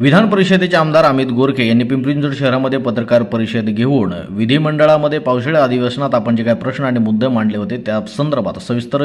विधान परिषदेचे आमदार अमित गोरखे यांनी पिंपरी चिंचवड शहरामध्ये पत्रकार परिषद घेऊन विधिमंडळामध्ये पावसाळ्या अधिवेशनात आपण जे काही प्रश्न आणि मुद्दे मांडले होते त्या संदर्भात सविस्तर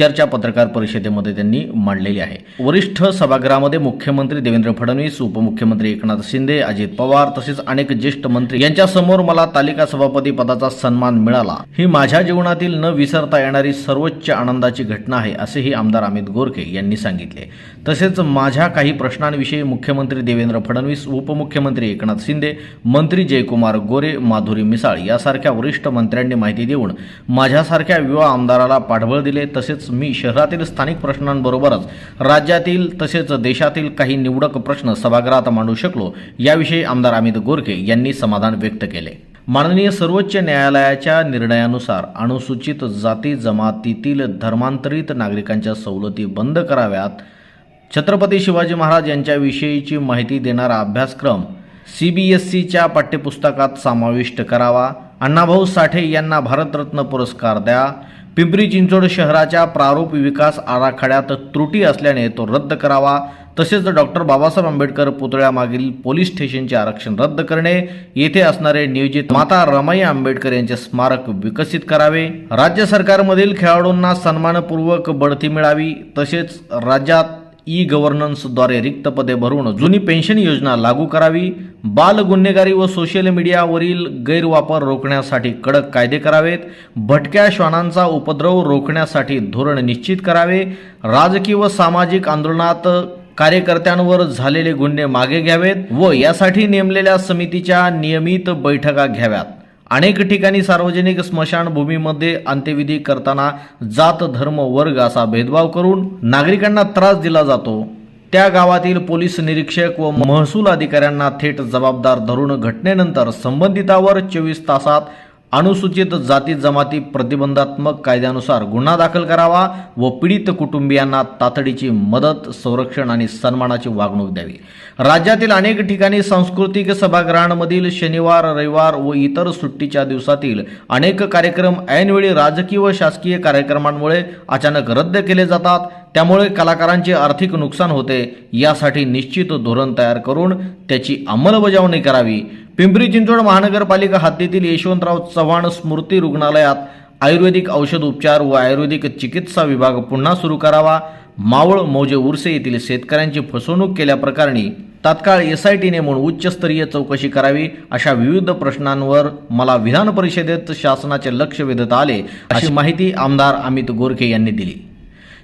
चर्चा पत्रकार परिषदेमध्ये त्यांनी मांडलेली आहे. वरिष्ठ सभागृहामध्ये मुख्यमंत्री देवेंद्र फडणवीस उपमुख्यमंत्री एकनाथ शिंदे अजित पवार तसेच अनेक ज्येष्ठ मंत्री यांच्यासमोर मला तालिका सभापती पदाचा सन्मान मिळाला. ही माझ्या जीवनातील न विसरता येणारी सर्वोच्च आनंदाची घटना आहे असेही आमदार अमित गोरखे यांनी सांगितले. तसेच माझ्या काही प्रश्नांविषयी मुख्यमंत्री देवेंद्र फडणवीस उपमुख्यमंत्री एकनाथ शिंदे मंत्री जयकुमार गोरे माधुरी मिसाळ यासारख्या वरिष्ठ मंत्र्यांनी माहिती देऊन माझ्यासारख्या युवा आमदाराला पाठबळ दिले. तसेच मी शहरातील स्थानिक प्रश्नांबरोबरच राज्यातील तसेच देशातील काही निवडक प्रश्न सभागृहात मांडू शकलो याविषयी आमदार अमित गोरखे यांनी समाधान व्यक्त केले. माननीय सर्वोच्च न्यायालयाच्या निर्णयानुसार अनुसूचित जाती जमातीतील धर्मांतरित नागरिकांच्या सवलती बंद कराव्यात. छत्रपती शिवाजी महाराज यांच्याविषयीची माहिती देणारा अभ्यासक्रम सी बी एस सीच्या पाठ्यपुस्तकात समाविष्ट करावा. अण्णाभाऊ साठे यांना भारतरत्न पुरस्कार द्या. पिंपरी चिंचवड शहराच्या प्रारूप विकास आराखड्यात त्रुटी असल्याने तो रद्द करावा. तसेच डॉक्टर बाबासाहेब आंबेडकर पुतळ्यामागील पोलीस स्टेशनचे आरक्षण रद्द करणे येथे असणारे नियोजित माता रमाई आंबेडकर यांचे स्मारक विकसित करावे. राज्य सरकारमधील खेळाडूंना सन्मानपूर्वक बढती मिळावी. तसेच राज्यात ई गव्हर्नन्सद्वारे रिक्त पदे भरून जुनी पेन्शन योजना लागू करावी बाल गुन्हेगारी व सोशल मीडियावरील गैरवापर रोखण्यासाठी कडक कायदे करावेत भटक्या श्वानांचा उपद्रव रोखण्यासाठी धोरण निश्चित करावे राजकीय व सामाजिक आंदोलनात कार्यकर्त्यांवर झालेले गुन्हे मागे घ्यावेत व यासाठी नेमलेल्या समितीच्या नियमित बैठका घ्याव्यात. अनेक ठिकाणी सार्वजनिक स्मशानभूमीमध्ये अंत्यविधी करताना जात धर्म वर्ग असा भेदभाव करून नागरिकांना त्रास दिला जातो. त्या गावातील पोलीस निरीक्षक व महसूल अधिकाऱ्यांना थेट जबाबदार धरून घटनेनंतर संबंधितावर चोवीस तासात अनुसूचित जाती जमाती प्रतिबंधात्मक कायद्यानुसार गुन्हा दाखल करावा व पीडित कुटुंबियांना तातडीची मदत संरक्षण आणि सन्मानाची वागणूक द्यावी. राज्यातील अनेक ठिकाणी सांस्कृतिक सभागृहांमधील शनिवार रविवार व इतर सुट्टीच्या दिवसातील अनेक कार्यक्रम ऐनवेळी राजकीय व शासकीय कार्यक्रमांमुळे अचानक रद्द केले जातात. त्यामुळे कलाकारांचे आर्थिक नुकसान होते. यासाठी निश्चित धोरण तयार करून त्याची अंमलबजावणी करावी. पिंपरी चिंचवड महानगरपालिका हद्दीतील यशवंतराव चव्हाण स्मृती रुग्णालयात आयुर्वेदिक औषध उपचार व आयुर्वेदिक चिकित्सा विभाग पुन्हा सुरू करावा. मावळ मौजे उर्से येथील शेतकऱ्यांची फसवणूक केल्याप्रकरणी तात्काळ एस आय टी नेमून उच्चस्तरीय चौकशी करावी अशा विविध प्रश्नांवर मला विधान परिषदेत शासनाचे लक्ष वेधता आले अशी माहिती आमदार अमित गोरखे यांनी दिली.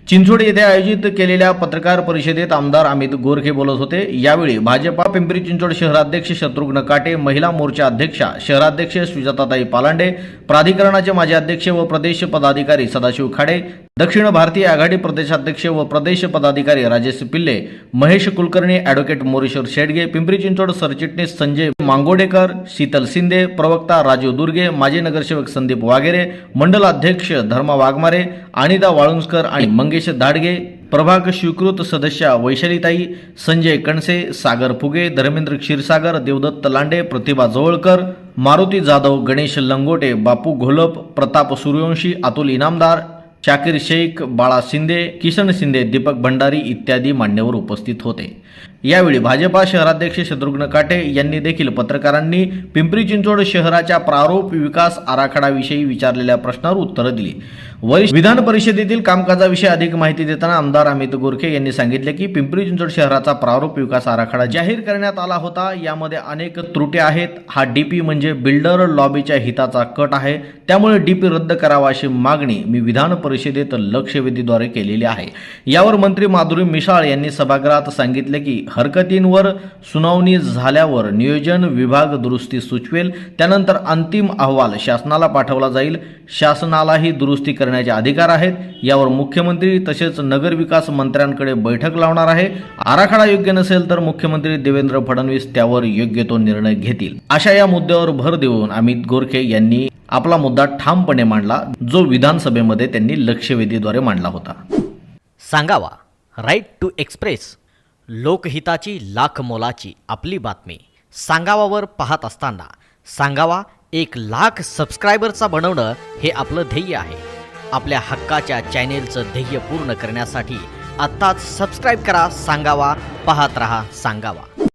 चिंचवड येथे आयोजित केलेल्या पत्रकार परिषदेत आमदार अमित गोरखे बोलत होते. यावेळी भाजपा पिंपरी चिंचवड शहराध्यक्ष शत्रुघ्न काटे महिला मोर्चा अध्यक्षा शहराध्यक्ष सुजाताताई पालांडे प्राधिकरणाचे माजी अध्यक्ष व प्रदेश पदाधिकारी सदाशिव खाडे दक्षिण भारतीय आघाडी प्रदेशाध्यक्ष व प्रदेश पदाधिकारी राजेश पिल्ले महेश कुलकर्णी ॲडव्होकेट मोरेश्वर शेडगे पिंपरी चिंचवड सरचिटणीस संजय मांगोडेकर शीतल शिंदे प्रवक्ता राजीव दुर्गे माजी नगरसेवक संदीप वागेरे मंडल अध्यक्ष धर्मा वाघमारे अनिता वाळुंजकर आणि मंगेश दाडगे प्रभाग स्वीकृत सदस्या वैशालीताई संजय कणसे सागर फुगे धर्मेंद्र क्षीरसागर देवदत्त लांडे प्रतिभा जवळकर मारुती जाधव गणेश लंगोटे बापू घोलप प्रताप सूर्यवंशी अतुल इनामदार शाकीर शेख बाळा शिंदे किशन शिंदे दीपक भंडारी इत्यादी मान्यवर उपस्थित होते. यावेळी भाजपा शहराध्यक्ष शत्रुघ्न काटे यांनी देखील पत्रकारांनी पिंपरी चिंचवड शहराच्या प्रारूप विकास आराखडाविषयी विचारलेल्या प्रश्नावर उत्तरं दिली. वरिष्ठ विधान परिषदेतील कामकाजाविषयी अधिक माहिती देताना आमदार अमित गोरखे यांनी सांगितले की पिंपरी चिंचवड शहराचा प्रारूप विकास आराखडा जाहीर करण्यात आला होता. यामध्ये अनेक त्रुटी आहेत. हा डीपी म्हणजे बिल्डर लॉबीच्या हिताचा कट आहे. त्यामुळे डीपी रद्द करावा अशी मागणी मी विधान परिषद परिषदेत लक्षवेधीद्वारे केलेली आहे. यावर मंत्री माधुरी मिसाळ यांनी सभागृहात सांगितले की हरकतींवर सुनावणी झाल्यावर नियोजन विभाग दुरुस्ती सुचवेल त्यानंतर अंतिम अहवाल शासनाला पाठवला जाईल. शासनालाही दुरुस्ती करण्याचे अधिकार आहेत. यावर मुख्यमंत्री तसेच नगरविकास मंत्र्यांकडे बैठक लावणार आहे. आराखडा योग्य नसेल तर मुख्यमंत्री देवेंद्र फडणवीस त्यावर योग्य तो निर्णय घेतील. अशा या मुद्द्यावर भर देऊन अमित गोरखे यांनी आपला मुद्दा ठामपणे मांडला जो विधानसभेमध्ये त्यांनी लक्षवेधीद्वारे मांडला होता. सांगावा राईट टू एक्सप्रेस लोकहिताची लाख मोलाची आपली बातमी. सांगावावर पाहत असताना सांगावा एक लाख सबस्क्रायबरचा बनवणं हे आपलं ध्येय आहे. आपल्या हक्काच्या चॅनेलचं ध्येय पूर्ण करण्यासाठी आत्ताच सबस्क्राईब करा सांगावा पाहत रहा सांगावा.